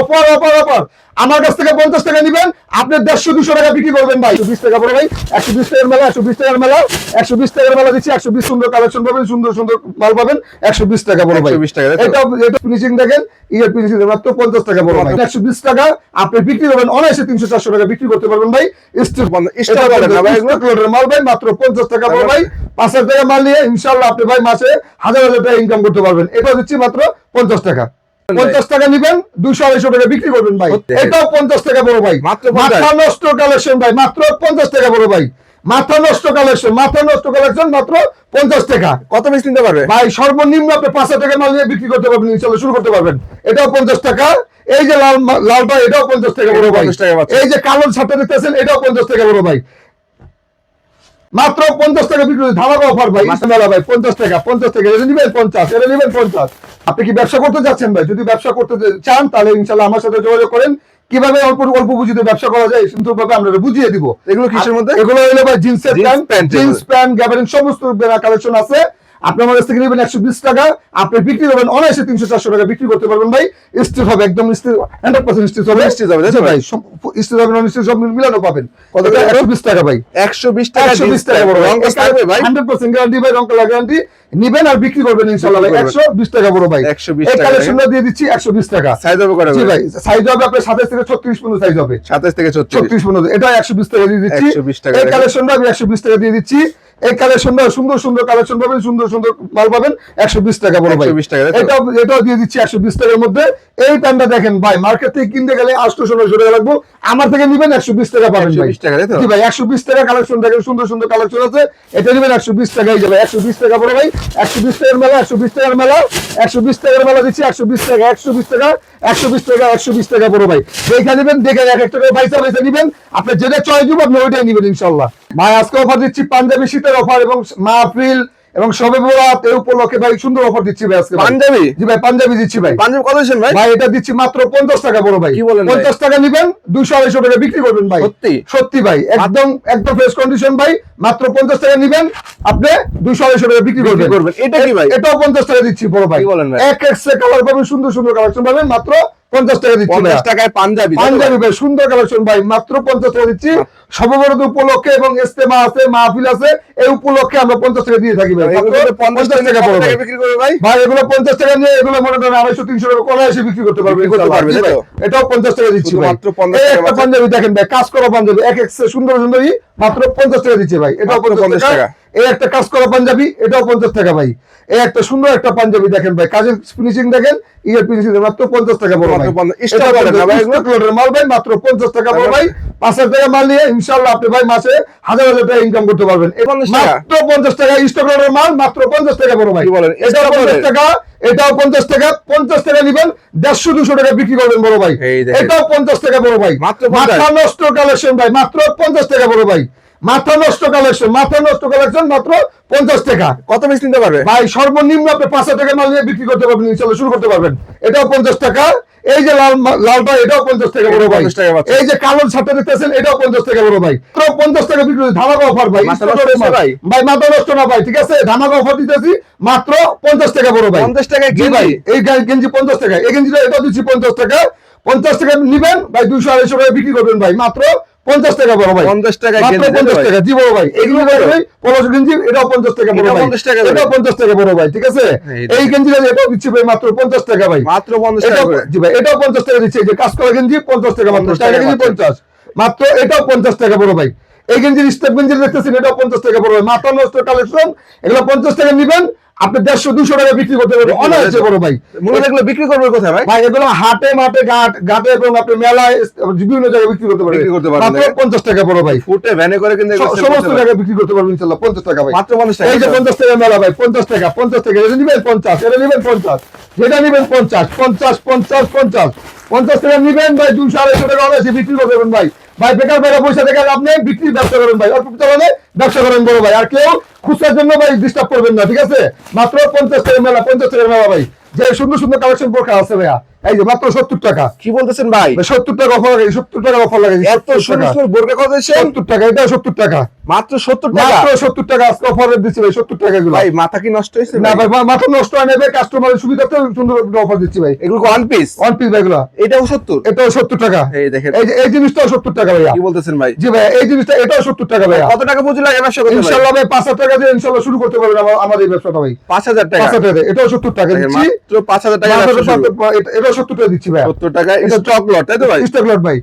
Offer অপর offer আমার কাছ থেকে পঞ্চাশ টাকা নিবেন আপনি দেড়শো দুশো টাকা বিক্রি করবেন ভাই। একশো বিশ টাকা পড়ে ভাই একশো বিশ টাকার মেলা একশো বিশ টাকার মেলা একশো বিশ টাকার মেলা দিচ্ছি একশো বিশ সুন্দর কালেকশন পাবেন সুন্দর সুন্দর মাল পাবেন একশো বিশ টাকা বড় ভাই। 120 টাকা, এটা এটা ফিনিশিং দেখেন ইয়ে ফিনিশিং মাত্র পঞ্চাশ টাকা বড় ভাই। একশো বিশ টাকা আপনি বিক্রি করবেন অনায়াসে তিনশো চারশো টাকা বিক্রি করতে পারবেন ভাই। স্টিল মাল ভাই মাত্র পঞ্চাশ টাকা বড় ভাই। পাঁচ হাজার টাকা মাল নিয়ে ইনশাল্লাহ আপনি ভাই মাসে হাজার হাজার টাকা ইনকাম করতে পারবেন। এটা দিচ্ছি মাত্র পঞ্চাশ টাকা। পঞ্চাশ টাকা নিবেন দুইশো আড়াইশো টাকা বিক্রি করবেন ভাই। এটাও পঞ্চাশ টাকা বড় ভাই। মাথা নষ্ট কালেকশন ভাই মাত্র পঞ্চাশ টাকা বড় ভাই। মাথা নষ্ট কালেকশন মাথা নষ্ট কালেকশন মাত্র পঞ্চাশ টাকা। কত পিস নিতে পারবে? ভাই সর্বনিম্ন আপনি পাঁচ হাজার টাকা মাল নিয়ে বিক্রি করতে পারবেন ইনশাল্লাহ শুরু করতে পারবেন। এটাও পঞ্চাশ টাকা। এই যে লাল লালটা এটাও পঞ্চাশ টাকা বড় ভাই। 50 টাকা পাচ্ছেন। এই যে কালো ছাতা দেখতেছেন এটাও পঞ্চাশ টাকা বড় ভাই। মাত্র পঞ্চাশ টাকা বিক্রি ধামাকা অফার ভাই মেলা ভাই পঞ্চাশ টাকা পঞ্চাশ টাকা এটা নিবেন পঞ্চাশ এটা নিবেন পঞ্চাশ। আপনি কি ব্যবসা করতে চাচ্ছেন ভাই? যদি ব্যবসা করতে চান তাহলে ইনশাল্লাহ আমার সাথে যোগাযোগ করেন। কীভাবে অল্প অল্প বুঝিতে ব্যবসা করা যায় সুন্দর ভাবে আমরা বুঝিয়ে দিব। এগুলো কিসের মধ্যে? এগুলো হলো ভাই জিন্সের প্যান্ট জিন্স প্যান্ট গ্যাবারিং সমস্ত কালেকশন আছে। আপনি আমার কাছ থেকে নেবেন একশো বিশ টাকা আপনি বিক্রি করবেন অনায়াসে তিনশো চারশো টাকা বিক্রি করতে পারবেন ভাই। স্টিচ হবে একদম স্টিচ হান্ড্রেড পার্সেন্ট স্টিচ হবে। Stitch হবে, ভাই স্টিচ হবে নন স্টিচ সব মিলানো পাবেন। কত টাকা? একশো বিশ টাকা ভাই। একশো বিশ টাকা একশো বিশ টাকা হান্ড্রেড পার্সেন্ট গ্যারান্টি ভাই? রং কালার গ্যারান্টি নিবেন আর বিক্রি করবেন ভাই। একশো বিশ টাকা বড় ভাই। 120 টাকা এই কালেকশনটা দিয়ে দিচ্ছি একশো বিশ টাকা। সাইজ হবে করে জি ভাই সাইজ হবে আপনার সাতাশ থেকে ছত্রিশ পর্যন্ত সাইজ হবে। সাতাশ থেকে ছত্রিশ। ছত্রিশ পনেরো এটা একশো বিশ টাকা দিয়ে দিচ্ছি। 120 টাকা এই। কালেকশনটা আমি একশো বিশ টাকা দিয়ে দিচ্ছি। এই কালেকশনটা সুন্দর সুন্দর কালেকশন পাবেন সুন্দর সুন্দর মাল পাবেন। একশো বিশ টাকা বড় ভাই। 120 টাকা, তো? এটাও দিয়ে দিচ্ছি একশো বিশ টাকার মধ্যে। এই প্যান্টটা দেখেন ভাই মার্কেট থেকে কিনতে গেলে আটশো নয়শো টাকা লাগবো। আমার থেকে নিবেন একশো বিশ টাকা পাবেন ভাই 120 টাকা, তাই জি ভাই একশো বিশ টাকা কালেকশন দেখেন সুন্দর সুন্দর কালেকশন আছে এটা নিবেন একশো বিশ টাকাই যাবে একশো বিশ টাকা পরে ভাই একশো বিশ টাকার মেলা একশো বিশ টাকার মেলা একশো বিশ টাকার মেলা দিচ্ছি একশো বিশ টাকা একশো বিশ টাকা একশো বিশ টাকা একশো বিশ টাকা পরে ভাই দেখে নেবেন দেখে এক একটা করে পয়সা পয়সা নিবেন আপনার যেটা চয়েস দিব আপনি ওইটাই নিবেন ইনশাল্লাহ ভাই আজকে অফার দিচ্ছি পাঞ্জাবি শীতের অফার এবং মাহফিল এবং সবে বরাত এই উপলক্ষে ভাই সুন্দর অফার দিচ্ছি ভাই আজকে পাঞ্জাবি? জি ভাই পাঞ্জাবি দিচ্ছি ভাই পাঞ্জাব কত দিচ্ছেন ভাই ভাই এটা দিচ্ছি মাত্র পঞ্চাশ টাকা বড় ভাই কি বলেন ভাই? পঞ্চাশ টাকা নিবেন দুইশো আড়াইশো টাকা বিক্রি করবেন ভাই সত্যি? সত্যি ভাই একদম একদম ফ্রেশ কন্ডিশন ভাই মাত্র পঞ্চাশ টাকা নিবেন আপনি দুইশো আড়াইশো টাকা বিক্রি করবেন করবেন। এটা কি ভাই? এটাও পঞ্চাশ টাকা দিচ্ছি বড় ভাই কি বলেন ভাই? এক এক কালার পাবেন সুন্দর সুন্দর কালেকশন পাবেন মাত্র পঞ্চাশ টাকা দিচ্ছি পঞ্চাশ টাকায় পাঞ্জাবি ভাই? পাঞ্জাবি ভাই সুন্দর কালেকশন ভাই মাত্র পঞ্চাশ টাকা দিচ্ছি সর্ববরত উপলক্ষে এবং ইস্তেমা আছে মাহফিল আছে এই উপলক্ষে আমরা পঞ্চাশ টাকা দিয়ে থাকি ভাই এগুলো পঞ্চাশ টাকা ভাই ভাই এগুলো পঞ্চাশ নিয়ে এগুলো মনে করেন আড়াইশো তিনশো টাকা কলা এসে বিক্রি করতে পারবে করতে? এটাও পঞ্চাশ টাকা দিচ্ছি ভাই শুধুমাত্র 50 এই টাকা একটা বাঁচে। পাঞ্জাবি দেখেন ভাই কাজ করা পাঞ্জাবি এক এক সুন্দর সুন্দরী মাত্র পঞ্চাশ টাকা দিচ্ছে ভাই এটাও পঞ্চাশ 50 টাকা টাকা। এই একটা কাজ করা পাঞ্জাবি এটাও পঞ্চাশ টাকা ভাই। এই একটা সুন্দর একটা পাঞ্জাবি দেখেন ভাই কাজের ফিনিশিং দেখেন ইয়ের ফিনিশিং মাত্র পঞ্চাশ টাকা বড় ভাই। 50 stock এটা বলেন না ভাই এগুলো? stock loader মাল ভাই মাত্র পঞ্চাশ টাকা বড় ভাই। পাঁচ হাজার টাকা মাল নিয়ে ইনশাল্লাহ আপনি ভাই মাসে হাজার হাজার টাকা ইনকাম করতে পারবেন। এই 50 টাকা? মাত্র পঞ্চাশ টাকা স্টক লোডের মাল মাত্র পঞ্চাশ টাকা বড় ভাই। বলেন? এটাও পঞ্চাশ টাকা এটাও পঞ্চাশ টাকা পঞ্চাশ টাকা নিবেন দেড়শো দুশো টাকা বিক্রি করবেন বড় ভাই। এটাও পঞ্চাশ টাকা বড় ভাই। মাত্র নষ্ট কালেকশন ভাই মাত্র পঞ্চাশ টাকা বড় ভাই। মাথা নষ্ট কালেকশন মাথা নষ্ট কালেকশন মাত্র পঞ্চাশ টাকা। কত পিস নিতে পারবে? ভাই সর্বনিম্ন আপনি পাঁচ হাজার টাকা মাল নিয়ে বিক্রি করতে পারবেন ইনশাল্লাহ শুরু করতে পারবেন। এটাও পঞ্চাশ টাকা। এই যে লাল এটাও পঞ্চাশ টাকা বড় ভাই। 50 টাকা পাচ্ছেন। এই যে কালো ছাতা দেখতেছেন এটাও পঞ্চাশ টাকা বড় ভাই। পঞ্চাশ টাকা বিক্রি করছি, ধামাকা অফার ভাই। ভাই? মাথা নষ্ট না ভাই ঠিক আছে? ধামাকা অফার দিতেছি মাত্র পঞ্চাশ টাকা বড় ভাই। 50 টাকায় জি ভাই? এই গেঞ্জি পঞ্চাশ টাকা। এই গেঞ্জিটা এটাও দিচ্ছি পঞ্চাশ টাকা। পঞ্চাশ টাকা নিবেন ভাই দুশো আড়াইশো টাকা বিক্রি করবেন ভাই মাত্র পঞ্চাশ টাকা বড় ভাই 50 টাকা মাত্র গেঞ্জি, তাই তো পঞ্চাশ ভাই? টাকা জি বড় ভাই এগুলো? ভাই পলাশ গেঞ্জি এটাও পঞ্চাশ টাকা বড় ভাই 50 টাকা এটাও পঞ্চাশ টাকা বড় ভাই ঠিক আছে এই গেঞ্জিটা এটাও দিচ্ছি ভাই মাত্র পঞ্চাশ টাকা ভাই মাত্র পঞ্চাশ টাকা এটাও জি ভাই এটাও পঞ্চাশ টাকা দিচ্ছে এই যে কাজ করা গেঞ্জি পঞ্চাশ টাকা মাত্র টাকা গেঞ্জি মাত্র। পঞ্চাশ মাত্র এটাও পঞ্চাশ টাকা বড় ভাই এই গেঞ্জির স্টেপ গেঞ্জি দেখতেছেন এটাও পঞ্চাশ টাকা ভাই মাথা নষ্ট কালেকশন এগুলো পঞ্চাশ টাকা নিবেন আপনি দেড়শো দুশো টাকা বিক্রি করতে পারবেন। অনায়াসে বড় ভাই। মূলত এগুলো বিক্রি করবে কোথায় ভাই? ভাই এগুলো হাটে মাঠে ঘাট ঘাটে এবং আপনি মেলায় বিভিন্ন জায়গায় বিক্রি করতে পারবেন। বিক্রি করতে পারবেন, পঞ্চাশ টাকা বড় ভাই। ফুটে ভ্যানে করে কিন্তু সমস্ত জায়গায় বিক্রি করতে পারবেন ইনশাল্লাহ পঞ্চাশ টাকা ভাই। মাত্র পঞ্চাশ টাকা এই যে পঞ্চাশ টাকা মেলা ভাই পঞ্চাশ টাকা পঞ্চাশ টাকা। এটা নিবেন পঞ্চাশ এটা নিবেন পঞ্চাশ। যেটা নিবেন পঞ্চাশ পঞ্চাশ পঞ্চাশ পঞ্চাশ। পঞ্চাশ টাকা নিবেন ভাই দুশো আড়াইশো টাকা অনায়াসে বিক্রি করে দেবেন ভাই। ভাই, বেকার বেকার পয়সা থেকে আপনি বিক্রি ব্যবসা করেন ভাই, অল্প চালানে ব্যবসা করেন বড় ভাই। আর কেউ খুচরার জন্য ভাই ডিস্টার্ব করবেন না, ঠিক আছে? মাত্র পঞ্চাশ টাকা মেলা, পঞ্চাশ টাকা মেলা ভাই। যে সুন্দর সুন্দর কালেকশন পরীক্ষা আছে ভাইয়া এই যে মাত্র সত্তর টাকা। কি বলতেছেন ভাই? সত্তর টাকা অফার লাগাই সত্তর টাকা অফার লাগাই এত সুন্দর বোরকা কত সত্তর টাকা এটা সত্তর টাকা। মাত্র সত্তর টাকা? মাত্র সত্তর টাকা আজকে অফারে দিচ্ছি ভাই সত্তর টাকা গুলো ভাই মাথা কি নষ্ট হয়েছে না ভাই? ভাই মাথা নষ্ট হয় নেবে কাস্টমারের সুবিধাতে সুন্দর অফার দিচ্ছি ভাই। এগুলো ওয়ান পিস ওয়ান পিস ভাই এটাও সত্তর? এটাও সত্তর টাকা। এই দেখেন। এই যে এই জিনিসটাও সত্তর টাকা ভাইয়া। কি বলতেছেন ভাই? জি ভাই এই জিনিসটা এটাও সত্তর টাকা ভাইয়া। কত টাকা পুঁজি লাগে ব্যবসা করতে ভাই? ভাই পাঁচ হাজার টাকা দিয়ে ইনশাল্লাহ শুরু করতে পারবেন আমাদের এই ব্যবসাটা ভাই। পাঁচ হাজার টাকা? পাঁচ হাজার টাকা এটাও সত্তর টাকা দিচ্ছি। মাত্র পাঁচ হাজার টাকা। এটা- সত্তর টাকা দিচ্ছি ভাই সত্তর টাকা স্টক লট তাই তো ভাই? স্টক লট ভাই।